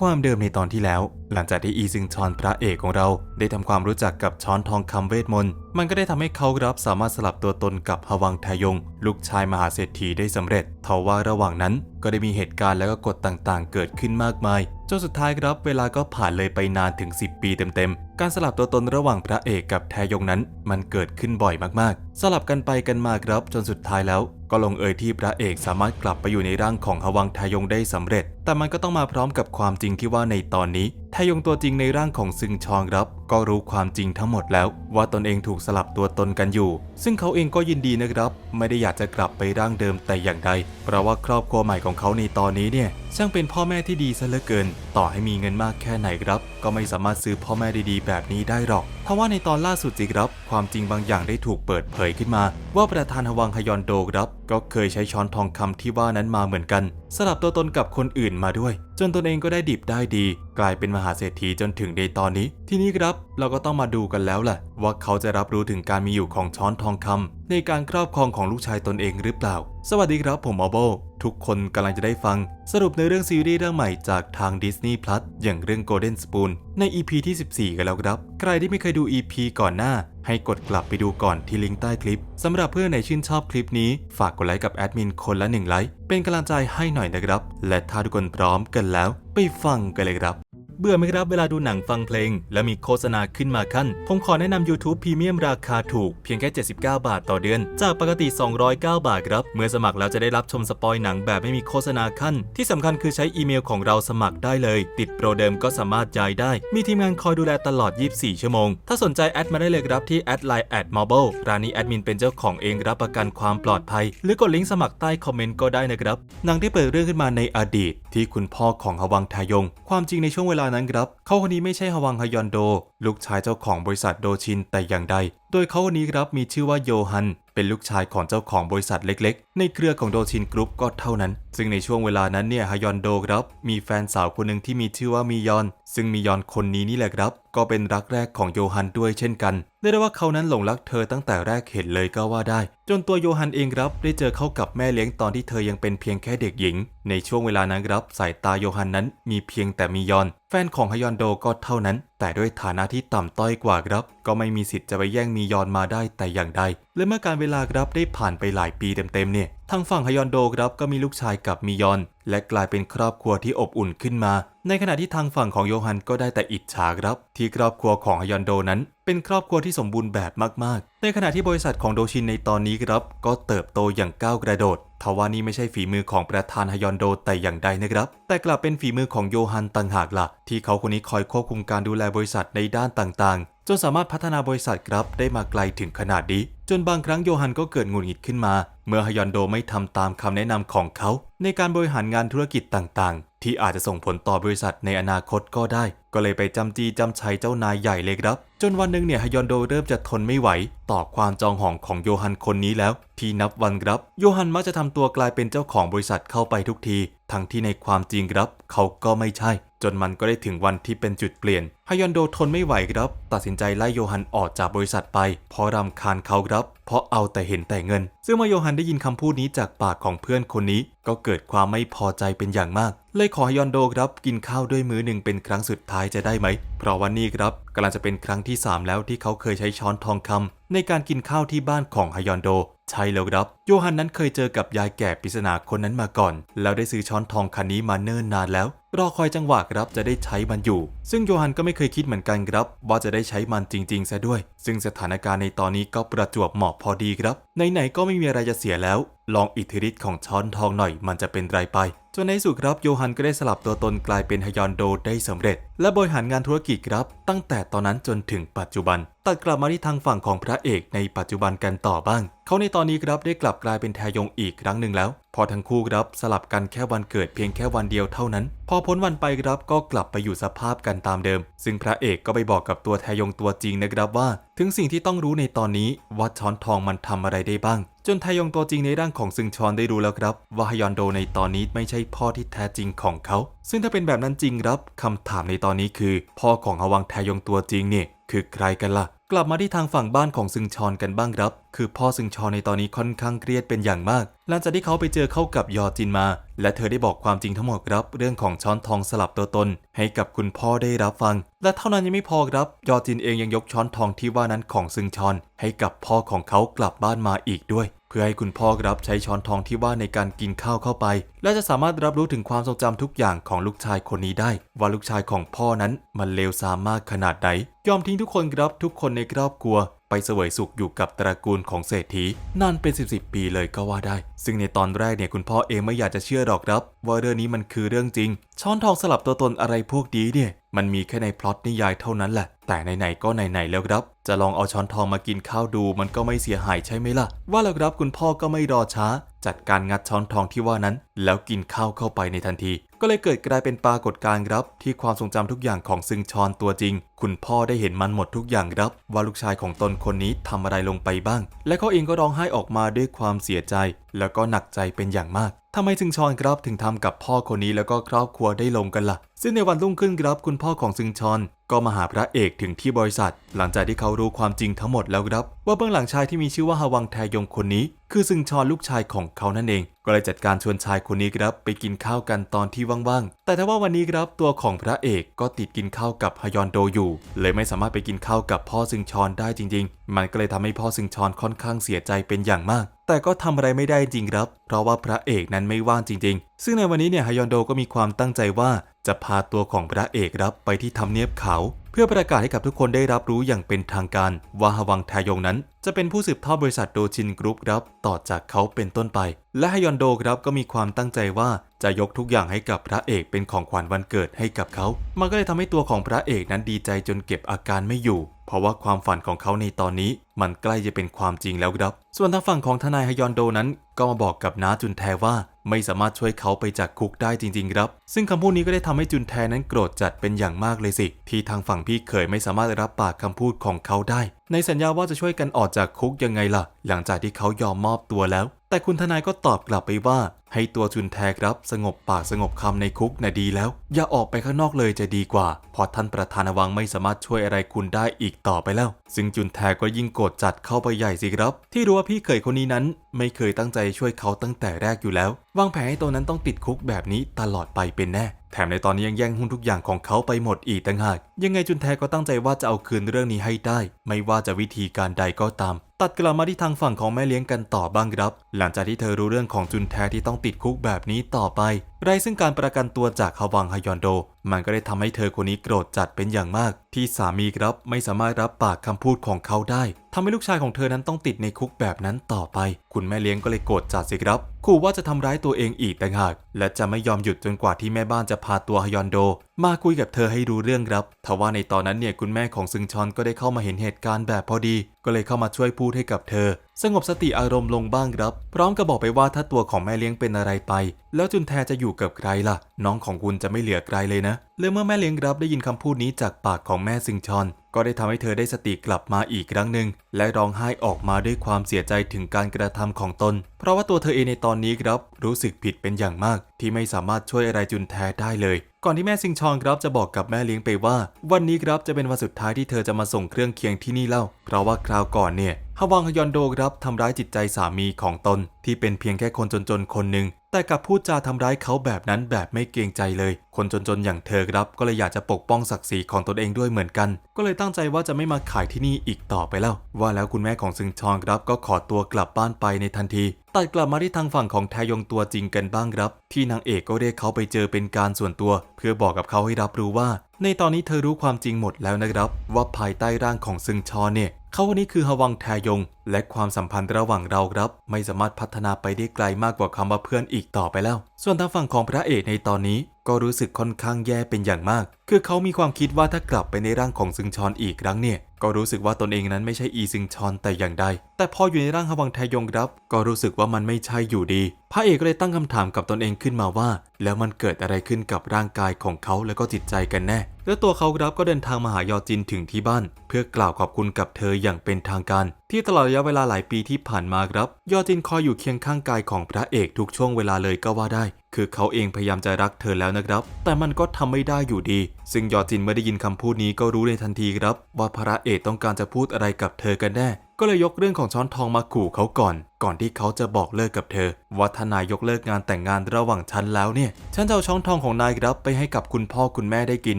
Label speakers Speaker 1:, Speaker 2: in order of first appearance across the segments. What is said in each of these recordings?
Speaker 1: ความเดิมในตอนที่แล้ว หลังจากที่อีซึงชอนพระเอกของเรา ได้ทำความรู้จักกับช้อนทองคำเวทมนต์มันก็ได้ทำให้เขารับสามารถสลับตัวตนกับฮวังทยง ลูกชายมหาเศรษฐีได้สำเร็จทว่าระหว่างนั้นก็ได้มีเหตุการณ์และก็กฎต่างๆ เกิดขึ้นมากมายจนสุดท้ายครับเวลาก็ผ่านเลยไปนานถึง 10 ปีเต็มๆ การสลับตัวตนระหว่างพระเอกกับแทยงนั้น มันเกิดขึ้นบ่อยมากๆ สลับกันไปกันมาครับจนสุดท้ายแล้ว ก็ลงเอยที่พระเอกสามารถกลับไปอยู่ในร่างของฮวังแทยงได้สำเร็จ แต่มันก็ต้องมาพร้อมกับความจริงที่ว่าในตอนนี้แทยงตัวจริงในร่างของซึงชองครับ ก็รู้ความจริงทั้งหมดแล้ว ว่าตนเองถูกสลับตัวตนกันอยู่ ซึ่งเขาเองก็ยินดีนะครับ ไม่ได้อยากจะกลับไปร่างเดิมแต่อย่างใดเพราะว่าครอบครัวใหม่ของเขาในตอนนี้เนี่ย ช่างเป็นพ่อแม่ที่ดีซะเหลือเกิน ต่อให้มีเงินมากแค่ไหนครับ ก็ไม่สามารถซื้อพ่อแม่ดีๆ แบบนี้ได้หรอก ทว่าในตอนล่าสุดสิครับ ความจริงบางอย่างได้ถูกเปิดเผยขึ้นมา ว่าประธานฮวังฮยอนโดครับ ก็เคยใช้ช้อนทองคำที่ว่านั้นมาเหมือนกัน สลับตัวตนกับคนอื่นมาด้วย จนตนเองก็ได้ดิบได้ดี กลายเป็นมหาเศรษฐีจนถึงในตอนนี้ ทีนี้ครับเราก็ต้องมาดูกันแล้วแหละว่าเขาจะรับรู้ถึงการมีอยู่ของช้อนทองคำในการครอบครองของลูกชายตนเองหรือเปล่า สวัสดีครับผมออโบทุกคนกำลังจะได้ฟัง สรุปในเรื่องซีรีส์เรื่องใหม่จากทาง Disney Plus อย่างเรื่อง Golden Spoon ใน EP ที่ 14 กันแล้วครับ ใครที่ไม่เคยดูู EP ก่อนหน้า ให้กดกลับไปดูก่อนที่ลิงก์ใต้คลิปสำหรับเพื่อนในชื่นชอบคลิปนี้ ฝากกดไลค์กับแอดมินคนละหนึ่งไลค์เป็นกำลังใจให้หน่อยนะครับ และถ้าทุกคนพร้อมกันแล้ว ไปฟังกันเลยครับ เบื่อไหมครับเวลาดูหนังฟังเพลง แล้วมีโฆษณาขึ้นมาขั้น ผมขอแนะนำ YouTube Premium ราคาถูกเพียงแค่ 79 บาทต่อเดือน จากปกติ 209 บาทครับ เมื่อสมัครแล้วจะได้รับชมสปอยหนังแบบไม่มีโฆษณาขั้น ที่สำคัญคือใช้อีเมลของเราสมัครได้เลย ติดโปรเดิมก็สามารถย้ายได้ มีทีมงานคอยดูแลตลอด 24 ชั่วโมง ถ้าสนใจแอดมาได้เลยครับที่แอดไลน์แอดมาเบลร้านนี้แอดมินเป็นเจ้าของเองรับประกันความปลอดภัย หรือกดลิงก์สมัครใต้คอมเมนต์ก็ได้นะครับหนังที่เปิดเรื่องขึ้นมาในอดีต ที่คุณพ่อของฮวังทายง ความจริงในช่วงเวลานั้นครับเขาคนนี้ไม่ใช่ฮวังฮยอนโด ลูกชายเจ้าของบริษัทโดชินแต่อย่างใด โดยเขาคนนี้ครับมีชื่อว่าโยฮัน เป็นลูกชายของเจ้าของบริษัทเล็กๆ ในเครือของโดชินกรุ๊ปก็เท่านั้น ซึ่งในช่วงเวลานั้นเนี่ยฮยอนโดครับมีแฟนสาวคนหนึ่งที่มีชื่อว่ามียอน ซึ่งมียอนคนนี้นี่แหละครับก็เป็นรักแรกของโยฮันด้วยเช่นกันเรียกได้ว่าเขานั้นหลงรักเธอตั้งแต่แรกเห็นเลยก็ว่าได้ จนตัวโยฮันเองครับได้เจอเข้ากับแม่เลี้ยงตอนที่เธอยังเป็นเพียงแค่เด็กหญิง ในช่วงเวลานั้นครับสายตาโยฮันนั้นมีเพียงแต่มียอน แฟนของฮยอนโดก็เท่านั้น แต่ด้วยฐานะที่ต่ำต้อยกว่าครับ ก็ไม่มีสิทธิ์จะไปแย่งมียอนมาได้แต่อย่างใดและเมื่อการเวลาครับได้ผ่านไปหลายปีเต็มๆเนี่ย ทางฝั่งฮยอนโดครับก็มีลูกชายกับมียอน และกลายเป็นครอบครัวที่อบอุ่นขึ้นมา ในขณะที่ทางฝั่งของโยฮันก็ได้แต่อิจฉาครับ ที่ครอบครัวของฮยอนโดนั้น เป็นครอบครัวที่สมบูรณ์แบบมากๆ ในขณะที่บริษัทของโดชินในตอนนี้ครับ ก็เติบโตอย่างก้าวกระโดดทว่านี่ไม่ใช่ฝีมือของประธานฮยอนโดแต่อย่างใดนะครับ แต่กลับเป็นฝีมือของโยฮันต่างหากล่ะ ที่เขาคนนี้คอยควบคุมการดูแลบริษัทในด้านต่างๆ จนสามารถพัฒนาบริษัทครับได้มาไกลถึงขนาดนี้ จนบางครั้งโยฮันก็เกิดหงุดหงิดขึ้นมา เมื่อฮยอนโดไม่ทำตามคำแนะนำของเขา ในการบริหารงานธุรกิจต่างๆ ที่อาจจะส่งผลต่อบริษัทในอนาคตก็ได้ ก็เลยไปจำจีจำชัยเจ้านายใหญ่เลยครับ จนวันหนึ่งเนี่ยฮยอนโดเริ่มจะทนไม่ไหว ต่อความจองหองของโยฮันคนนี้แล้ว ที่นับวันครับ โยฮันมักจะทำตัวกลายเป็นเจ้าของบริษัทเข้าไปทุกที ทั้งที่ในความจริงครับ เขาก็ไม่ใช่ จนมันก็ได้ถึงวันที่เป็นจุดเปลี่ยนฮยอนโดทนไม่ไหวครับ ตัดสินใจไล่โยฮันออกจากบริษัทไป เพราะรำคาญเขาครับ เพราะเอาแต่เห็นแต่เงิน ซึ่งเมื่อโยฮันได้ยินคำพูดนี้จากปากของเพื่อนคนนี้ ก็เกิดความไม่พอใจเป็นอย่างมาก เลยขอยอนโดครับกินข้าวด้วยมือหนึ่งเป็นครั้งสุดท้ายจะได้ไหม เพราะวันนี้ครับกำลังจะเป็นครั้งที่ 3 แล้วที่เขาเคยใช้ช้อนทองคำในการกินข้าวที่บ้านของฮยอนโด ใช่แล้วครับ โยฮันนั้นเคยเจอกับยายแก่ปริศนาคนนั้นมาก่อน แล้วได้ซื้อช้อนทองคันนี้มาเนิ่นนานแล้ว รอคอยจังหวะครับจะได้ใช้มันอยู่ ซึ่งโยฮันก็ไม่เคยคิดเหมือนกันครับ ว่าจะได้ใช้มันจริงๆซะด้วย ซึ่งสถานการณ์ในตอนนี้ก็ประจวบเหมาะพอดีครับไหนๆก็ไม่มีอะไรจะเสียแล้ว ลองอิทธิฤทธิ์ของช้อนทองหน่อย มันจะเป็นไรไปจนในสุดครับโยฮันก็ได้สลับตัวตนกลายเป็นฮยอนโดได้สำเร็จ และบริหารงานธุรกิจครับ ตั้งแต่ตอนนั้นจนถึงปัจจุบัน ตัดกลับมาที่ทางฝั่งของพระเอกในปัจจุบันกันต่อบ้าง เขาในตอนนี้ครับได้กลับกลายเป็นแทยงอีกครั้งหนึ่งแล้ว พอทั้งคู่ครับสลับกันแค่วันเกิดเพียงแค่วันเดียวเท่านั้น พอพ้นวันไปครับก็กลับไปอยู่สภาพกันตามเดิม ซึ่งพระเอกก็ไปบอกกับตัวแทยงตัวจริงนะครับว่า ถึงสิ่งที่ต้องรู้ในตอนนี้ว่าช้อนทองมันทำอะไรได้บ้าง นไทยองตัวจริงในร่างของซึงชอนได้รู้แล้วครับ ว่าฮยอนโดในตอนนี้ไม่ใช่พ่อที่แท้จริงของเขา ซึ่งถ้าเป็นแบบนั้นจริงครับคำถามในตอนนี้คือ พ่อของฮวังไทยองตัวจริงเนี่ยคือใครกันล่ะ กลับมาที่ทางฝั่งบ้านของซึงชอนกันบ้างครับ คือพ่อซึงชอนในตอนนี้ค่อนข้างเครียดเป็นอย่างมาก หลังจากที่เขาไปเจอเข้ากับยอจินมา และเธอได้บอกความจริงทั้งหมดครับ เรื่องของช้อนทองสลับตัวตน ให้กับคุณพ่อได้รับฟัง และเท่านั้นยังไม่พอครับ ยอจินเองยังยกช้อนทองที่ว่านั้นของซึงชอน ให้กับพ่อของเขากลับบ้านมาอีกด้วย เพื่อให้คุณพ่อรับใช้ช้อนทองที่ว่าในการกินข้าวเข้าไป และจะสามารถรับรู้ถึงความทรงจำทุกอย่างของลูกชายคนนี้ได้ ว่าลูกชายของพ่อนั้นมันเลวทรามมากขนาดไหนยอมทิ้งทุกคนครับทุกคนในครอบครัวไปเสวยสุขอยู่กับตระกูลของเศรษฐีนานเป็นสิบสิบปีเลยก็ว่าได้ ซึ่งในตอนแรกเนี่ยคุณพ่อเองไม่อยากจะเชื่อหรอกครับ ว่าเรื่องนี้มันคือเรื่องจริง ช้อนทองสลับตัวตนอะไรพวกนี้เนี่ย มันมีแค่ในพล็อตนิยายเท่านั้นแหละ แต่ไหนๆก็ไหนๆแล้วครับ จะลองเอาช้อนทองมากินข้าวดูมันก็ไม่เสียหายใช่ไหมล่ะ ว่าแล้วครับคุณพ่อก็ไม่รอช้า จัดการงัดช้อนทองที่ว่านั้น แล้วกินข้าวเข้าไปในทันที ก็เลยเกิดกลายเป็นปรากฏการณ์ครับ ที่ความทรงจำทุกอย่างของซึงชอนตัวจริง คุณพ่อได้เห็นมันหมดทุกอย่างครับ ว่าลูกชายของตนคนนี้ทำอะไรลงไปบ้าง และเขาเองก็ร้องไห้ออกมาด้วยความเสียใจ แล้วก็หนักใจเป็นอย่างมากทำไมซึงชอนครับถึงทำกับพ่อคนนี้แล้วก็ครอบครัวได้ลงกันล่ะ ซึ่งในวันรุ่งขึ้นครับคุณพ่อของซึงชอน ก็มาหาพระเอกถึงที่บริษัท หลังจากที่เขารู้ความจริงทั้งหมดแล้วครับ ว่าเบื้องหลังชายที่มีชื่อว่าฮาวังแทยงคนนี้ คือซึงชอนลูกชายของเขานั่นเอง ก็เลยจัดการชวนชายคนนี้ครับไปกินข้าวกันตอนที่ว่างๆ แต่ถ้าว่าวันนี้ครับตัวของพระเอกก็ติดกินข้าวกับฮยอนโดอยู่ เลยไม่สามารถไปกินข้าวกับพ่อซึงชอนได้จริง ๆ มันก็เลยทำให้พ่อซึงชอนค่อนข้างเสียใจเป็นอย่างมาก แต่ก็ทำอะไรไม่ได้จริงครับ เพราะว่าพระเอกนั้นไม่ว่างจริง ๆ ซึ่งในวันนี้เนี่ยฮยอนโดก็มีความตั้งใจว่าจะพาตัวของพระเอกรับไปที่ทำเนียบเขา เพื่อประกาศให้กับทุกคนได้รับรู้อย่างเป็นทางการว่าฮวังแทยงนั้น จะเป็นผู้สืบทอดบริษัทโดชินกรุ๊ปครับต่อจากเขาเป็นต้นไป และฮยอนโดครับก็มีความตั้งใจว่าจะยกทุกอย่างให้กับพระเอกเป็นของขวัญวันเกิดให้กับเขา มันก็เลยทำให้ตัวของพระเอกนั้นดีใจจนเก็บอาการไม่อยู่ เพราะว่าความฝันของเขาในตอนนี้ มันใกล้จะเป็นความจริงแล้วครับ ส่วนทางฝั่งของทนายฮยอนโดนั้น ก็มาบอกกับน้าจุนแทว่าไม่สามารถช่วยเขาไปจากคุกได้จริงๆครับ ซึ่งคำพูดนี้ก็ได้ทำให้จุนแทนั้นโกรธจัดเป็นอย่างมากเลยสิ ที่ทางฝั่งพี่เขยไม่สามารถรับปากคำพูดของเขาได้ ในสัญญาว่าจะช่วยกันออกจากคุกยังไงล่ะ หลังจากที่เขายอมมอบตัวแล้ว แต่คุณทนายก็ตอบกลับไปว่า ให้ตัวจุนแทครับสงบปากสงบคำในคุกน่ะดีแล้ว อย่าออกไปข้างนอกเลยจะดีกว่าเพราะท่านประธานวังไม่สามารถช่วยอะไรคุณได้อีกต่อไปแล้ว ซึ่งจุนแทก็ยิ่งโกรธจัดเข้าไปใหญ่สิครับ ที่รู้ว่าพี่เขยคนนี้นั้น ไม่เคยตั้งใจช่วยเขาตั้งแต่แรกอยู่แล้ว วางแผนให้ตัวนั้นต้องติดคุกแบบนี้ตลอดไปเป็นแน่แถมในตอนนี้ยังแย่งหุ้นทุกอย่างของเขาไปหมดอีกต่างหาก ยังไงจุนแทก็ตั้งใจว่าจะเอาคืนเรื่องนี้ให้ได้ ไม่ว่าจะวิธีการใดก็ตาม ตัดกลับมาที่ทางฝั่งของแม่เลี้ยงกันต่อบ้างครับ หลังจากที่เธอรู้เรื่องของจุนแทที่ต้องติดคุกแบบนี้ต่อไป ไรซึ่งการประกันตัวจากฮวังฮยอนโด มันก็ได้ทำให้เธอคนนี้โกรธจัดเป็นอย่างมาก ที่สามีครับไม่สามารถรับปากคำพูดของเขาได้ทำให้ลูกชายของเธอนั้นต้องติดในคุกแบบนั้นต่อไป คุณแม่เลี้ยงก็เลยโกรธจัดสิครับขู่ว่าจะทำร้ายตัวเองอีกต่างหาก และจะไม่ยอมหยุดจนกว่าที่แม่บ้านจะพาตัวฮยอนโด มาคุยกับเธอให้รู้เรื่องครับทว่าในตอนนั้นเนี่ยคุณแม่ของซึงชอนก็ได้เข้ามาเห็นเหตุการณ์แบบพอดีก็เลยเข้ามาช่วยพูดให้กับเธอ สงบสติอารมณ์ลงบ้างครับ พร้อมกับบอกไปว่าถ้าตัวของแม่เลี้ยงเป็นอะไรไป แล้วจุนแทจะอยู่กับใครล่ะ น้องของคุณจะไม่เหลือใครเลยนะเลยเมื่อแม่เลี้ยงรับได้ยินคำพูดนี้จากปากของแม่ซึงชอน ก็ได้ทำให้เธอได้สติกลับมาอีกครั้งหนึ่งและร้องไห้ออกมาด้วยความเสียใจถึงการกระทำของตน เพราะว่าตัวเธอเองในตอนนี้ครับรู้สึกผิดเป็นอย่างมาก ที่ไม่สามารถช่วยอะไรจุนแทได้เลย ก่อนที่แม่ซิงชองครับจะบอกกับแม่เลี้ยงไปว่า วันนี้ครับจะเป็นวันสุดท้ายที่เธอจะมาส่งเครื่องเคียงที่นี่เล่า เพราะว่าคราวก่อนเนี่ยฮวังฮยอนโดครับทำร้ายจิตใจสามีของตน ที่เป็นเพียงแค่คนจนๆคนหนึ่งแต่กับพูดจาทำร้ายเขาแบบนั้นแบบไม่เกรงใจเลย คนจนๆอย่างเธอครับ ก็เลยอยากจะปกป้องศักดิ์ศรีของตนเองด้วยเหมือนกัน ก็เลยตั้งใจว่าจะไม่มาขายที่นี่อีกต่อไปแล้ว ว่าแล้วคุณแม่ของซึงชองครับก็ขอตัวกลับบ้านไปในทันที ตัดกลับมาที่ทางฝั่งของแทยงตัวจริงกันบ้างครับ ที่นางเอกก็เรียกเขาไปเจอเป็นการส่วนตัว เพื่อบอกกับเขาให้รับรู้ว่า ในตอนนี้เธอรู้ความจริงหมดแล้วนะครับ ว่าภายใต้ร่างของซึงชอเนี่ยเขาคนนี้คือฮวังแทยง และความสัมพันธ์ระหว่างเราครับ ไม่สามารถพัฒนาไปได้ไกลมากกว่าคำว่าเพื่อนอีกต่อไปแล้ว ส่วนทางฝั่งของพระเอกในตอนนี้ ก็รู้สึกค่อนข้างแย่เป็นอย่างมาก คือเขามีความคิดว่าถ้ากลับไปในร่างของซึงชอนอีกครั้งเนี่ยก็รู้สึกว่าตนเองนั้นไม่ใช่อีซึงชอนแต่อย่างใด แต่พออยู่ในร่างฮวังแทยงครับ ก็รู้สึกว่ามันไม่ใช่อยู่ดี พระเอกก็เลยตั้งคำถามกับตนเองขึ้นมาว่า แล้วมันเกิดอะไรขึ้นกับร่างกายของเขาและก็จิตใจกันแน่ แล้วตัวเขาครับก็เดินทางมาหายอจินถึงที่บ้าน เพื่อกล่าวขอบคุณกับเธออย่างเป็นทางการ ที่ตลอดระยะเวลาหลายปีที่ผ่านมาครับ ยอจินคอยอยู่เคียงข้างกายของพระเอกทุกช่วงเวลาเลยก็ว่าได้ คือเขาเองพยายามจะรักเธอแล้วนะครับ แต่มันก็ทำไม่ได้อยู่ดี ซึ่งยอจินเมื่อได้ยินคำพูดนี้ก็รู้ในทันทีครับ ว่าพระเอกต้องการจะพูดอะไรกับเธอกันแน่ ก็เลยยกเรื่องของช้อนทองมาขู่เขาก่อน ก่อนที่เขาจะบอกเลิกกับเธอ ว่าถ้านายยกเลิกงานแต่งงานระหว่างฉันแล้วเนี่ย ฉันจะเอาช้อนทองของนายครับไปให้กับคุณพ่อคุณแม่ได้กิน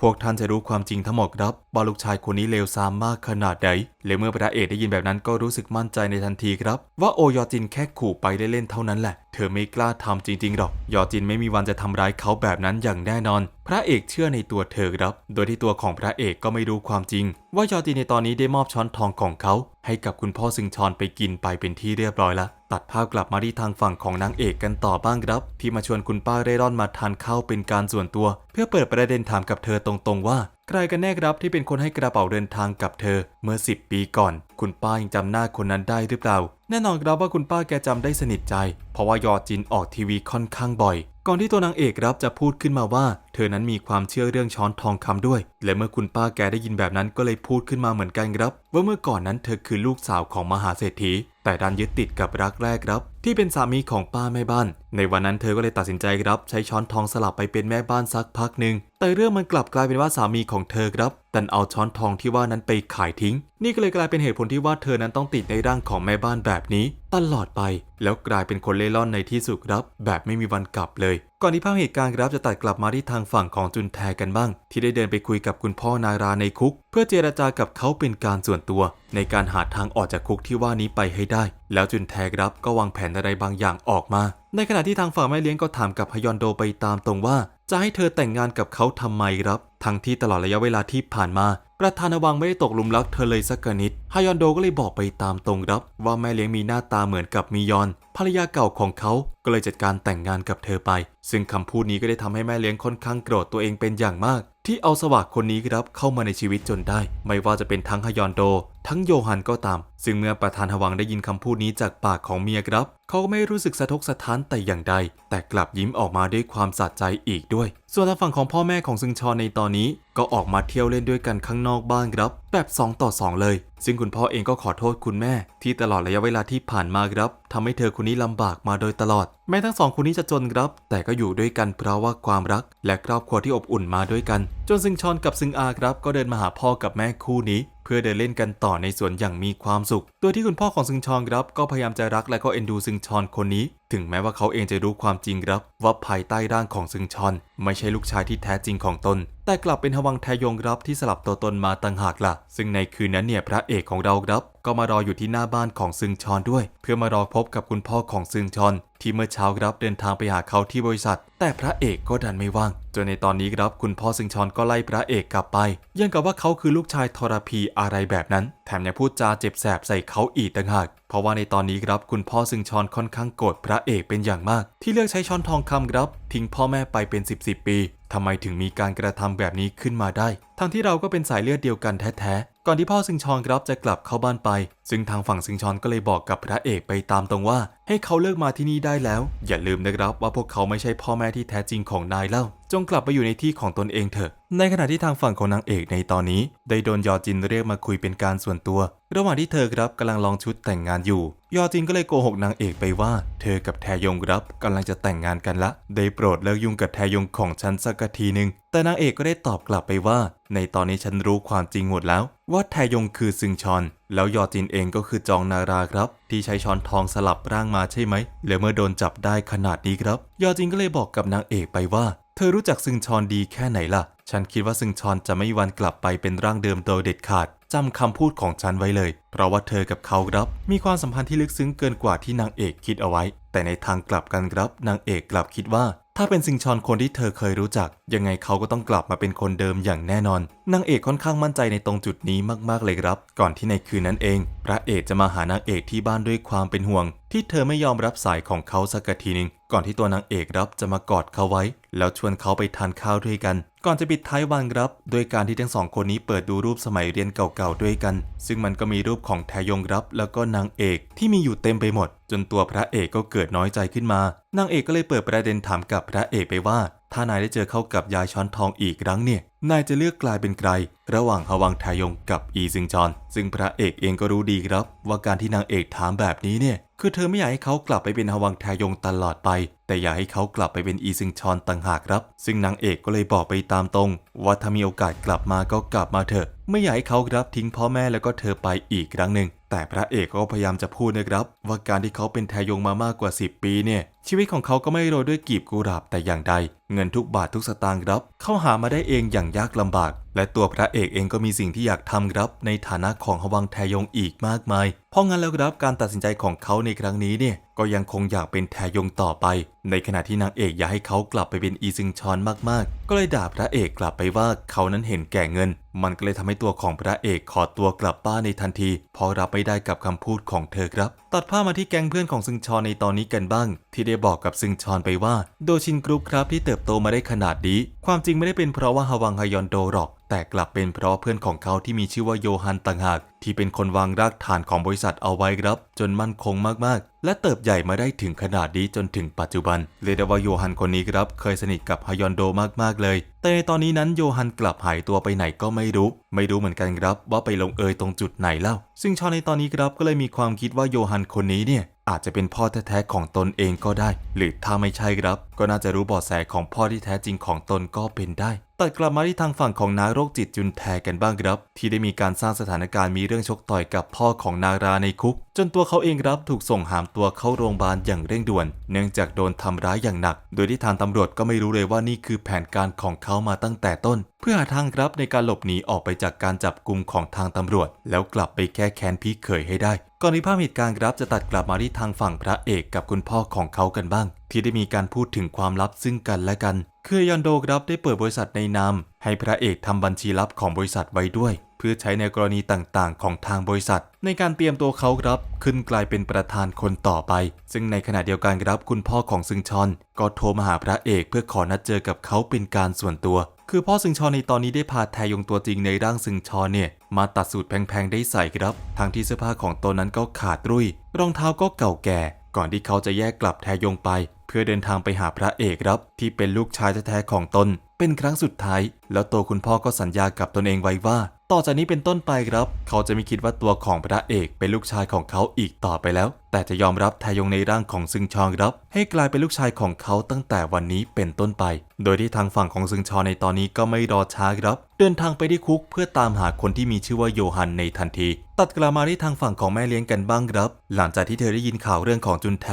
Speaker 1: พวกท่านจะรู้ความจริงทั้งหมดครับว่าลูกชายคนนี้เลวทรามมากขนาดไหนและเมื่อพระเอกได้ยินแบบนั้นก็รู้สึกมั่นใจในทันทีครับ ว่าโอยอจินแค่ขู่ไปเล่นๆเท่านั้นแหละ เธอไม่กล้าทำจริงๆหรอก ยอจินไม่มีวันจะทำร้ายเขาแบบนั้นอย่างแน่นอน พระเอกเชื่อในตัวเธอครับ โดยที่ตัวของพระเอกก็ไม่รู้ความจริง ว่ายอจินในตอนนี้ได้มอบช้อนทองของเขา ให้กับคุณพ่อซึงชอนไปกินไปเป็นที่เรียบร้อยแล้ว ตัดภาพกลับมาที่ทางฝั่งของนางเอกกันต่อบ้างครับ ที่มาชวนคุณป้าเร่ร่อนมาทานข้าวเป็นการส่วนตัว เพื่อเปิดประเด็นถามกับเธอตรงๆว่า ใครกันแน่ครับที่เป็นคนให้กระเป๋าเดินทางกับเธอเมื่อ 10 ปีก่อน คุณป้ายังจำหน้าคนนั้นได้หรือเปล่า แน่นอนครับว่าคุณป้าแกจำได้สนิทใจ เพราะว่ายอจินออกทีวีค่อนข้างบ่อยก่อนที่ตัวนางเอกรับจะพูดขึ้นมาว่า เธอนั้นมีความเชื่อเรื่องช้อนทองคำด้วย และเมื่อคุณป้าแกได้ยินแบบนั้นก็เลยพูดขึ้นมาเหมือนกันครับ ว่าเมื่อก่อนนั้นเธอคือลูกสาวของมหาเศรษฐี แต่ดันยึดติดกับรักแรกครับ ที่เป็นสามีของป้าแม่บ้าน ในวันนั้นเธอก็เลยตัดสินใจครับ ใช้ช้อนทองสลับไปเป็นแม่บ้านสักพักหนึ่งแต่เรื่องมันกลับกลายเป็นว่าสามีของเธอครับดันเอาช้อนทองที่ว่านั้นไปขายทิ้ง นี่ก็เลยกลายเป็นเหตุผลที่ว่าเธอนั้นต้องติดในร่างของแม่บ้านแบบนี้ ตลอดไป แล้วกลายเป็นคนเล่ร่อนในที่สุดครับ แบบไม่มีวันกลับเลย ก่อนที่ภาพเหตุการณ์ครับจะตัดกลับมาที่ทางฝั่งของจุนแทกันบ้าง ที่ได้เดินไปคุยกับคุณพ่อนาราในคุก เพื่อเจรจากับเขาเป็นการส่วนตัว ในการหาทางออกจากคุกที่ว่านี้ไปให้ได้ แล้วจุนแทครับก็วางแผนอะไรบางอย่างออกมา ในขณะที่ทางฝั่งแม่เลี้ยงก็ถามกับฮยอนโดไปตามตรงว่า จะให้เธอแต่งงานกับเขาทำไมครับ ทั้งที่ตลอดระยะเวลาที่ผ่านมา ประธานวังไม่ได้ตกหลุมรักเธอเลยสักนิดฮยอนโดก็เลยบอกไปตามตรงรับ ว่าแม่เลี้ยงมีหน้าตาเหมือนกับมียอน ภรรยาเก่าของเขา ก็เลยจัดการแต่งงานกับเธอไป ซึ่งคำพูดนี้ก็ได้ทำให้แม่เลี้ยงค่อนข้างโกรธตัวเองเป็นอย่างมาก ที่เอาสวากคนนี้ครับเข้ามาในชีวิตจนได้ ไม่ว่าจะเป็นทั้งฮยอนโด ทั้งโยฮันก็ตาม ซึ่งเมื่อประธานวังได้ยินคำพูดนี้จากปากของเมียครับ เขาก็ไม่รู้สึกสะทกสะท้านแต่อย่างใด แต่กลับยิ้มออกมาด้วยความสะใจอีกด้วย ส่วนทางฝั่งของพ่อแม่ของซึงชอนในตอนนี้ ก็ออกมาเที่ยวเล่นด้วยกันข้างนอกบ้านครับ แบบ2ต่อ2เลย ซึ่งคุณพ่อเองก็ขอโทษคุณแม่ ที่ตลอดระยะเวลาที่ผ่านมาครับทำให้เธอคนนี้ลำบากมาโดยตลอด แม้ทั้งสองคนนี้จะจนครับ แต่ก็อยู่ด้วยกันเพราะว่าความรัก และครอบครัวที่อบอุ่นมาด้วยกัน จนซึงชอนกับซึงอาครับ ก็เดินมาหาพ่อกับแม่คู่นี้ เพื่อเดินเล่นกันต่อในสวนอย่างมีความสุขโดยที่คุณพ่อของซึงชอนครับก็พยายามจะรักและก็เอ็นดูซึงชอนคนนี้ ถึงแม้ว่าเขาเองจะรู้ความจริงครับ ว่าภายใต้ร่างของซึงชอน ไม่ใช่ลูกชายที่แท้จริงของตน แต่กลับเป็นฮวังแทยงครับที่สลับตัวตนมาต่างหากล่ะ ซึ่งในคืนนั้นเนี่ยพระเอกของเราครับ ก็มารออยู่ที่หน้าบ้านของซึงชอนด้วย เพื่อมารอพบกับคุณพ่อของซึงชอน ที่เมื่อเช้าครับเดินทางไปหาเขาที่บริษัท แต่พระเอกก็ดันไม่ว่าง จนในตอนนี้ครับคุณพ่อซึงชอนก็ไล่พระเอกกลับไปยังกับว่าเขาคือลูกชายทรพีอะไรแบบนั้น แถมยังพูดจาเจ็บแสบใส่เขาอีกต่างหาก เพราะว่าในตอนนี้ครับคุณพ่อซึงชอนค่อนข้างโกรธพระเอกเป็นอย่างมาก ที่เลือกใช้ช้อนทองคำครับ ทิ้งพ่อแม่ไปเป็น 10บสปีทำไมถึงมีการกระทำแบบนี้ขึ้นมาได้ ทั้งที่เราก็เป็นสายเลือดเดียวกันแท้ๆ ก่อนที่พ่อซึงชอนครับจะกลับเข้าบ้านไป ซึ่งทางฝั่งซึงชอนก็เลยบอกกับพระเอกไปตามตรงว่า ให้เขาเลิกมาที่นี่ได้แล้ว อย่าลืมนะครับว่าพวกเขาไม่ใช่พ่อแม่ที่แท้จริงของนายเล่า จงกลับไปอยู่ในที่ของตนเองเถอะ ในขณะที่ทางฝั่งของนางเอกในตอนนี้ ได้โดนยอจินเรียกมาคุยเป็นการส่วนตัว ระหว่างที่เธอครับกำลังลองชุดแต่งงานอยู่ ยอจินก็เลยโกหกนางเอกไปว่า เธอกับแทยงครับกำลังจะแต่งงานกันละ ได้โปรดเลิกยุ่งกับแทยงของฉันสักทีหนึ่งแต่นางเอกก็ได้ตอบกลับไปว่า ในตอนนี้ฉันรู้ความจริงหมดแล้ว ว่าแทยงคือซึงชอนแล้วยอจินเองก็คือจองนาราครับ ที่ใช้ช้อนทองสลับร่างมาใช่ไหมและเมื่อโดนจับได้ขนาดนี้ครับ ยอจินก็เลยบอกกับนางเอกไปว่า เธอรู้จักซึงชอนดีแค่ไหนล่ะ ฉันคิดว่าซึงชอนจะไม่วันกลับไปเป็นร่างเดิมโดยเด็ดขาดจำคำพูดของฉันไว้เลย เพราะว่าเธอกับเขาครับ มีความสัมพันธ์ที่ลึกซึ้งเกินกว่าที่นางเอกคิดเอาไว้ แต่ในทางกลับกันครับ นางเอกกลับคิดว่า ถ้าเป็นซึงชอนคนที่เธอเคยรู้จักยังไงเขาก็ต้องกลับมาเป็นคนเดิมอย่างแน่นอน นางเอกค่อนข้างมั่นใจในตรงจุดนี้มากๆเลยครับ ก่อนที่ในคืนนั้นเอง พระเอกจะมาหานางเอกที่บ้านด้วยความเป็นห่วง ที่เธอไม่ยอมรับสายของเขาสักทีหนึ่งก่อนที่ตัวนางเอกรับจะมากอดเขาไว้ แล้วชวนเขาไปทานข้าวด้วยกัน ก่อนจะปิดท้ายวันครับโดยการที่ทั้งสองคนนี้เปิดดูรูปสมัยเรียนเก่าๆด้วยกัน ซึ่งมันก็มีรูปของแทยงรับแล้วก็นางเอกที่มีอยู่เต็มไปหมด จนตัวพระเอกก็เกิดน้อยใจขึ้นมา นางเอกก็เลยเปิดประเด็นถามกับพระเอกไปว่า ถ้านายได้เจอเข้ากับยายช้อนทองอีกครั้งเนี่ย นายจะเลือกกลายเป็นใคร ระหว่างฮวังทายงกับอีซึงจอน ซึ่งพระเอกเองก็รู้ดีครับ ว่าการที่นางเอกถามแบบนี้เนี่ย คือเธอไม่อยากให้เขากลับไปเป็นฮวังทายงตลอดไป แต่อยากให้เขากลับไปเป็นอีซึงชอนต่างหากครับ ซึ่งนางเอกก็เลยบอกไปตามตรง ว่าถ้ามีโอกาสกลับมาก็กลับมาเถอะ ไม่อยากให้เขาครับทิ้งพ่อแม่แล้วก็เธอไปอีกครั้งหนึ่งแต่พระเอกก็พยายามจะพูดนะครับ ว่าการที่เขาเป็นแทยงมามากกว่า 10 ปีเนี่ย ชีวิตของเขาก็ไม่โรยด้วยกีบกุหลาบแต่อย่างใด เงินทุกบาททุกสตางค์ครับ เข้าหามาได้เองอย่างยากลำบาก และตัวพระเอกเองก็มีสิ่งที่อยากทำครับ ในฐานะของฮวังแทยงอีกมากมาย เพราะงั้นแล้วครับการตัดสินใจของเขาในครั้งนี้เนี่ยก็ยังคงอยากเป็นแทยงต่อไป ในขณะที่นางเอกอยากให้เขากลับไปเป็นอีซึงชอนมากๆ ก็เลยด่าพระเอกกลับไปว่าเขานั้นเห็นแก่เงิน มันก็เลยทำให้ตัวของพระเอกขอตัวกลับบ้านในทันทีเพราะรับไม่ได้กับคำพูดของเธอครับ ตัดภาพมาที่แก๊งเพื่อนของซึงชอนในตอนนี้กันบ้าง ที่ได้บอกกับซึงชอนไปว่า โดชินกรุ๊ปครับที่เติบโตมาได้ขนาดนี้ ความจริงไม่ได้เป็นเพราะว่าฮวังฮยอนโดหรอก แต่กลับเป็นเพราะเพื่อนของเขาที่มีชื่อว่าโยฮันต่างหาก ที่เป็นคนวางรากฐานของบริษัทเอาไว้ครับ จนมั่นคงมากๆ และเติบใหญ่มาได้ถึงขนาดนี้จนถึงปัจจุบันเรียกได้ว่าโยฮันคนนี้ครับ เคยสนิทกับฮยอนโดมากๆเลย แต่ในตอนนี้นั้นโยฮันกลับหายตัวไปไหนก็ไม่รู้ ไม่รู้เหมือนกันครับว่าไปลงเอยตรงจุดไหนแล้วซึ่งชอนในตอนนี้ครับก็เลยมีความคิดว่าโยฮันคนนี้เนี่ย อาจจะเป็นพ่อแท้ๆของตนเองก็ได้ หรือถ้าไม่ใช่ครับ ก็น่าจะรู้เบาะแสของพ่อที่แท้จริงของตนก็เป็นได้ ตัดกลับมาที่ทางฝั่งของนาโรคจิตจุนแทกันบ้างครับ ที่ได้มีการสร้างสถานการณ์มีเรื่องชกต่อยกับพ่อของนาราในคุก จนตัวเขาเองครับถูกส่งหามตัวเข้าโรงพยาบาลอย่างเร่งด่วน เนื่องจากโดนทำร้ายอย่างหนัก โดยที่ทางตำรวจก็ไม่รู้เลยว่านี่คือแผนการของเขามาตั้งแต่ต้น เพื่อหาทางครับในการหลบหนีออกไปจากการจับกลุ่มของทางตำรวจ แล้วกลับไปแก้แค้นพี่เขยให้ได้ก่อนที่ภาพเหตุการณ์ครับจะตัดกลับมาที่ทางฝั่งพระเอกกับคุณพ่อของเขากันบ้าง ที่ได้มีการพูดถึงความลับซึ่งกันและกัน คือยอนโดครับได้เปิดบริษัทในนามให้พระเอกทำบัญชีลับของบริษัทไว้ด้วย เพื่อใช้ในกรณีต่างๆ ของทางบริษัท ในการเตรียมตัวเขาครับ ขึ้นกลายเป็นประธานคนต่อไป ซึ่งในขณะเดียวกันครับคุณพ่อของซึงชอน ก็โทรมาหาพระเอกเพื่อขอนัดเจอกับเขาเป็นการส่วนตัว คือพ่อซึงชอนในตอนนี้ได้พาแทยงตัวจริงในร่างซึงชอนเนี่ยมาตัดสูตรแพงๆได้ใส่ครับทางที่เสื้อผ้าของตนนั้นก็ขาดรุ่ย รองเท้าก็เก่าแก่ ก่อนที่เขาจะแยกกลับแทยงไป เพื่อเดินทางไปหาพระเอกครับ ที่เป็นลูกชายแท้ๆของตน เป็นครั้งสุดท้าย แล้วตัวคุณพ่อก็สัญญากับตนเองไว้ว่าต่อจากนี้เป็นต้นไปครับ เขาจะไม่คิดว่าตัวของพระเอกเป็นลูกชายของเขาอีกต่อไปแล้ว แต่จะยอมรับแทยงในร่างของซึงชองครับ ให้กลายเป็นลูกชายของเขาตั้งแต่วันนี้เป็นต้นไป โดยที่ทางฝั่งของซึงชองในตอนนี้ก็ไม่รอช้าครับ เดินทางไปที่คุกเพื่อตามหาคนที่มีชื่อว่าโยฮันในทันที ตัดกลับมาที่ทางฝั่งของแม่เลี้ยงกันบ้างครับ หลังจากที่เธอได้ยินข่าวเรื่องของจุนแท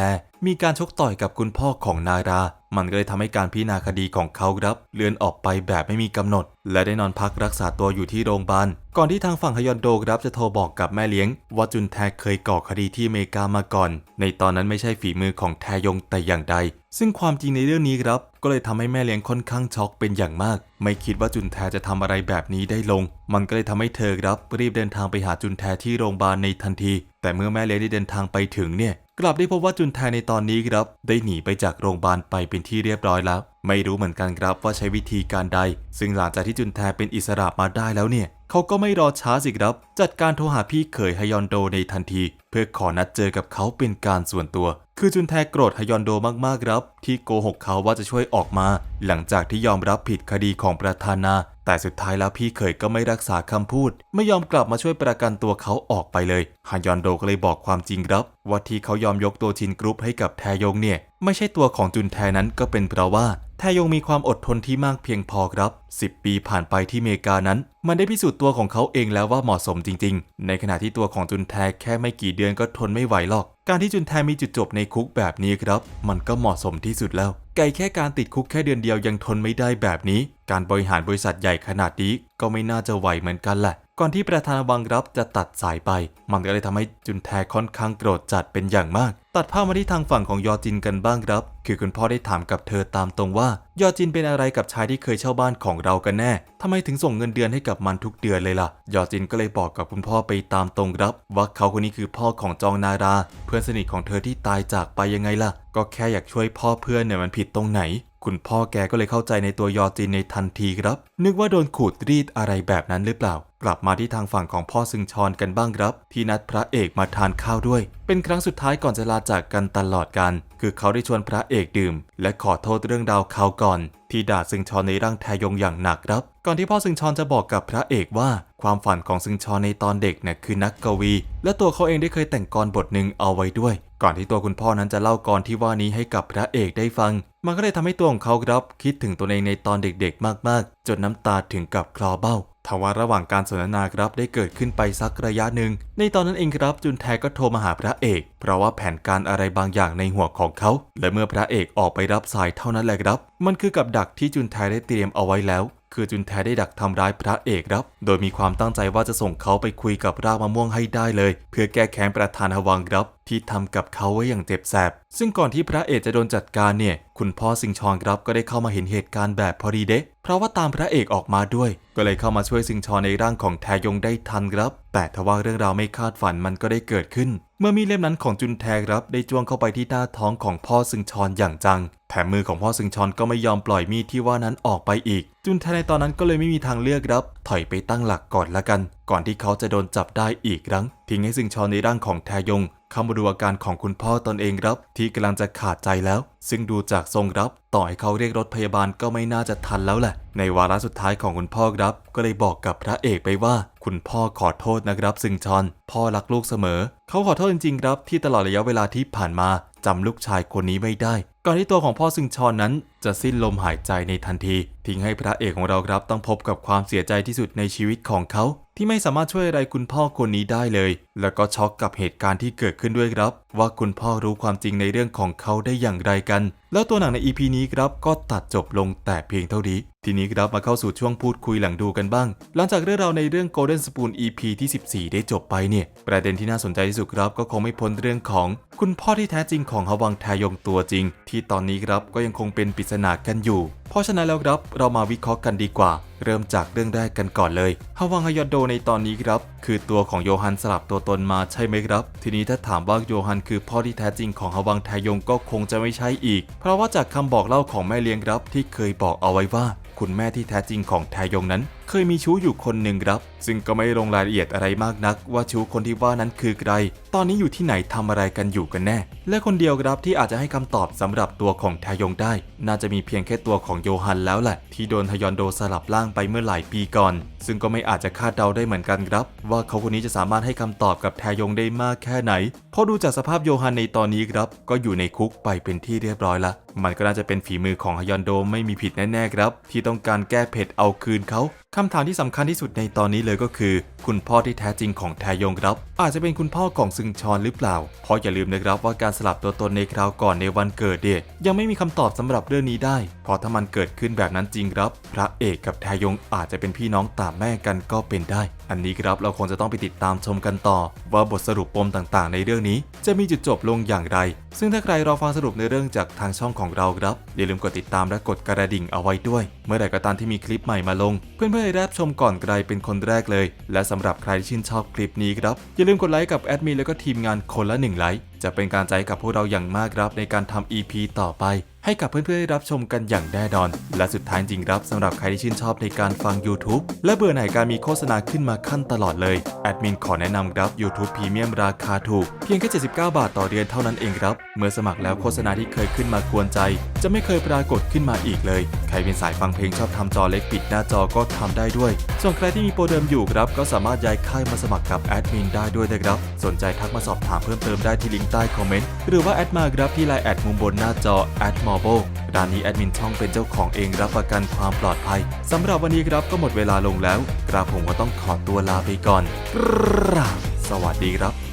Speaker 1: มีการชกต่อยกับคุณพ่อของนารา มันก็เลยทำให้การพิจารณาคดีของเขาครับเลื่อนออกไปแบบไม่มีกำหนดและได้นอนพักรักษาตัวอยู่ที่โรงพยาบาล ก่อนที่ทางฝั่งฮยอนโดครับจะโทรบอกกับแม่เลี้ยง ว่าจุนแทเคยก่อคดีที่อเมริกามาก่อน ในตอนนั้นไม่ใช่ฝีมือของแทยงแต่อย่างใด ซึ่งความจริงในเรื่องนี้ครับ ก็เลยทำให้แม่เลี้ยงค่อนข้างช็อกเป็นอย่างมาก ไม่คิดว่าจุนแทจะทำอะไรแบบนี้ได้ลง มันก็เลยทำให้เธอครับรีบเดินทางไปหาจุนแทที่โรงพยาบาลในทันที แต่เมื่อแม่เลี้ยงได้เดินทางไปถึงเนี่ย กลับได้พบว่าจุนแทในตอนนี้ครับ ได้หนีไปจากโรงพยาบาลไปเป็นที่เรียบร้อยแล้ว ไม่รู้เหมือนกันครับว่าใช้วิธีการใด ซึ่งหลังจากที่จุนแทเป็นอิสระมาได้แล้วเนี่ย เขาก็ไม่รอช้าสิครับ จัดการโทรหาพี่เขยฮยอนโดในทันที เพื่อขอนัดเจอกับเขาเป็นการส่วนตัว คือจุนแทโกรธฮยอนโดมากๆครับ ที่โกหกเขาว่าจะช่วยออกมา หลังจากที่ยอมรับผิดคดีของประธานา แต่สุดท้ายแล้วพี่เขยก็ไม่รักษาคำพูด ไม่ยอมกลับมาช่วยประกันตัวเขาออกไปเลยฮยอนโดก็เลยบอกความจริงครับ ว่าที่เขายอมยกตัวชินกรุ๊ปให้กับแทยงเนี่ย ไม่ใช่ตัวของจุนแทนั้นก็เป็นเพราะว่าแทยงมีความอดทนที่มากเพียงพอครับ 10 ปีผ่านไปที่เมกานั้น มันได้พิสูจน์ตัวของเขาเองแล้วว่าเหมาะสมจริง ๆ ในขณะที่ตัวของจุนแทแค่ไม่กี่เดือนก็ทนไม่ไหวหรอก การที่จุนแทมีจุดจบในคุกแบบนี้ครับ มันก็เหมาะสมที่สุดแล้ว ไก่แค่การติดคุกแค่เดือนเดียวยังทนไม่ได้แบบนี้ การบริหารบริษัทใหญ่ขนาดนี้ก็ไม่น่าจะไหวเหมือนกันแหละ ก่อนที่ประธานวังรับจะตัดสายไป มันก็เลยทำให้จุนแทค่อนข้างโกรธจัดเป็นอย่างมาก ตัดภาพมาที่ทางฝั่งของยอจินกันบ้างครับ คือคุณพ่อได้ถามกับเธอตามตรงว่า ยอจินเป็นอะไรกับชายที่เคยเช่าบ้านของเรากันแน่ทำไมถึงส่งเงินเดือนให้กับมันทุกเดือนเลยล่ะ ยอจินก็เลยบอกกับคุณพ่อไปตามตรงครับ ว่าเขาคนนี้คือพ่อของจองนารา เพื่อนสนิทของเธอที่ตายจากไปยังไงล่ะ ก็แค่อยากช่วยพ่อเพื่อนเนี่ยมันผิดตรงไหน คุณพ่อแกก็เลยเข้าใจในตัวยอจินในทันทีครับ นึกว่าโดนขูดรีดอะไรแบบนั้นหรือเปล่า กลับมาที่ทางฝั่งของพ่อซึงชอนกันบ้างครับ ที่นัดพระเอกมาทานข้าวด้วย เป็นครั้งสุดท้ายก่อนจะลาจากกันตลอดกัน คือเขาได้ชวนพระเอกดื่ม และขอโทษเรื่องราวเขาก่อน ที่ด่าซึงชอนในร่างแทยงอย่างหนักครับ ก่อนที่พ่อซึงชอนจะบอกกับพระเอกว่า ความฝันของซึงชอนในตอนเด็กเนี่ยคือนักกวี และตัวเขาเองได้เคยแต่งกรบทหนึ่งเอาไว้ด้วย ก่อนที่ตัวคุณพ่อนั้นจะเล่ากรที่ว่านี้ให้กับพระเอกได้ฟัง มันก็เลยทำให้ตัวของเขาครับคิดถึงตัวเองในตอนเด็กๆ มากๆ จนน้ำตาถึงกับคลอเบ้าทว่าระหว่างการสนทนาครับได้เกิดขึ้นไปสักระยะหนึ่ง ในตอนนั้นเองครับจุนแทก็โทรมาหาพระเอก เพราะว่าแผนการอะไรบางอย่างในหัวของเขา และเมื่อพระเอกออกไปรับสายเท่านั้นแหละครับ มันคือกับดักที่จุนแทได้เตรียมเอาไว้แล้ว คือจุนแทได้ดักทำร้ายพระเอกครับ โดยมีความตั้งใจว่าจะส่งเขาไปคุยกับรากมะม่วงให้ได้เลย เพื่อแก้แค้นประธานฮวังครับที่ทำกับเขาไว้อย่างเจ็บแสบ ซึ่งก่อนที่พระเอกจะโดนจัดการเนี่ย คุณพ่อสิงชอนครับก็ได้เข้ามาเห็นเหตุการณ์แบบพอดีเดะเพราะว่าตามพระเอกออกมาด้วย ก็เลยเข้ามาช่วยสิงชอนในร่างของแทยงได้ทันครับ แต่ทว่าเรื่องราวไม่คาดฝันมันก็ได้เกิดขึ้น เมื่อมีเล่มนั้นของจุนแทครับได้จ้วงเข้าไปที่หน้าท้องของพ่อซึงชอนอย่างจัง แถมมือของพ่อซึงชอนก็ไม่ยอมปล่อยมีดที่ว่านั้นออกไปอีก จุนแทในตอนนั้นก็เลยไม่มีทางเลือกครับ ถอยไปตั้งหลักก่อนละกัน ก่อนที่เขาจะโดนจับได้อีกครั้ง ทิ้งให้ซึงชอนในร่างของแทยง เข้ามาดูอาการของคุณพ่อตอนเองครับ ที่กำลังจะขาดใจแล้ว ซึ่งดูจากทรงรับ ต่อให้เขาเรียกรถพยาบาลก็ไม่น่าจะทันแล้วแหละ ในวาระสุดท้ายของคุณพ่อครับ ก็เลยบอกกับพระเอกไปว่า คุณพ่อขอโทษนะครับ ซึงชอน พ่อรักลูกเสมอ เขาขอโทษจริงๆครับ ที่ตลอดระยะเวลาที่ผ่านมาจำลูกชายคนนี้ไม่ได้ ก่อนที่ตัวของพ่อซึงชอนนั้นจะสิ้นลมหายใจในทันที ทิ้งให้พระเอกของเราครับต้องพบกับความเสียใจที่สุดในชีวิตของเขา ที่ไม่สามารถช่วยอะไรคุณพ่อคนนี้ได้เลย แล้วก็ช็อกกับเหตุการณ์ที่เกิดขึ้นด้วยครับ ว่าคุณพ่อรู้ความจริงในเรื่องของเขาได้อย่างไรกัน แล้วตัวหนังใน EP นี้ครับก็ตัดจบลงแต่เพียงเท่านี้ ทีนี้ครับมาเข้าสู่ช่วงพูดคุยหลังดูกันบ้าง หลังจากเรื่องราวในเรื่อง Golden Spoon EP ที่ 14 ได้จบไปเนี่ย ประเด็นที่น่าสนใจที่สุดครับก็คงไม่พ้นเรื่องของ คุณพ่อที่แท้จริงของฮวังแทยงตัวจริง ที่ตอนนี้ครับก็ยังคงเป็นปริศนากันอยู่ เพราะฉะนั้นแล้วครับเรามาวิเคราะห์กันดีกว่า เริ่มจากเรื่องแรกกันก่อนเลยฮาวังฮยอนโดในตอนนี้ครับ คือตัวของโยฮันสลับตัวตนมาใช่ไหมครับ ทีนี้ถ้าถามว่าโยฮันคือพ่อที่แท้จริงของฮาวังแทยงก็คงจะไม่ใช่อีก เพราะว่าจากคำบอกเล่าของแม่เลี้ยงครับที่เคยบอกเอาไว้ว่า คุณแม่ที่แท้จริงของแทยงนั้น เคยมีชู้อยู่คนหนึ่งครับ ซึ่งก็ไม่ลงรายละเอียดอะไรมากนัก ว่าชู้คนที่ว่านั้นคือใคร ตอนนี้อยู่ที่ไหนทำอะไรกันอยู่กันแน่ และคนเดียวครับที่อาจจะให้คำตอบสำหรับตัวของแทยงได้ น่าจะมีเพียงแค่ตัวของโยฮันแล้วแหละ ที่โดนฮยอนโดสลับร่างไปเมื่อหลายปีก่อน ซึ่งก็ไม่อาจจะคาดเดาได้เหมือนกันครับ ว่าเขาคนนี้จะสามารถให้คำตอบกับแทยงได้มากแค่ไหน เพราะดูจากสภาพโยฮันในตอนนี้ครับ ก็อยู่ในคุกไปเป็นที่เรียบร้อยละมันก็น่าจะเป็นฝีมือของฮยอนโดไม่มีผิดแน่ๆครับ ที่ต้องการแก้เผ็ดเอาคืนเขาคำถามที่สำคัญที่สุดในตอนนี้เลยก็คือ คุณพ่อที่แท้จริงของแทยงครับ อาจจะเป็นคุณพ่อของซึงชอนหรือเปล่า เพราะอย่าลืมนะครับว่าการสลับตัวตนในคราวก่อนในวันเกิดเดยยังไม่มีคำตอบสำหรับเรื่องนี้ได้ เพราะถ้ามันเกิดขึ้นแบบนั้นจริงครับ พระเอกกับแทยงอาจจะเป็นพี่น้องตามแม่กันก็เป็นได้ อันนี้ครับเราคงจะต้องไปติดตามชมกันต่อ ว่าบทสรุปปมต่างๆ ในเรื่องนี้ จะมีจุดจบลงอย่างไร ซึ่งถ้าใครรอฟังสรุปในเรื่องจากทางช่องของเราครับ อย่าลืมกดติดตามและกดกระดิ่งเอาไว้ด้วย เมื่อใดก็ตามที่มีคลิปใหม่มาลง เพื่อนๆได้รับชมก่อนใครเป็นคนแรกเลย และสำหรับใครที่ชื่นชอบคลิปนี้ครับอย่าลืมกดไลค์กับแอดมินแล้วก็ทีมงานคนละหนึ่งไลค์ จะเป็นการใจกับพวกเราอย่างมากครับในการทำ EP ต่อไป ให้กับเพื่อนๆได้รับชมกันอย่างแน่นอน และสุดท้ายจริงครับสำหรับใครที่ชื่นชอบในการฟัง YouTube และเบื่อหน่ายการมีโฆษณาขึ้นมาขั้นตลอดเลย แอดมินขอแนะนำครับ YouTube Premium ราคาถูก เพียงแค่ 79 บาทต่อเดือนเท่านั้นเองครับ เมื่อสมัครแล้วโฆษณาที่เคยขึ้นมากวนใจ จะไม่เคยปรากฏขึ้นมาอีกเลย ใครเป็นสายฟังเพลงชอบทำจอเล็กปิดหน้าจอก็ทำได้ด้วย ส่วนใครที่มีโปรเดิมอยู่ครับก็สามารถย้ายค่ายมาสมัครกับแอดมินได้ด้วยนะครับสนใจทักมาสอบถามเพิ่มเติมได้ที่ลิงก์ใต้คอมเมนต์ หรือว่าแอดมาครับที่ไลน์แอดมุมบนหน้าจอแอดมอ b ร้านนี้แอดมินช่องเป็นเจ้าของเองรับประกันความปลอดภัยสำหรับวันนี้ครับก็หมดเวลาลงแล้วกราผมก็ต้องขอตัวลาไปก่อน สวัสดีครับ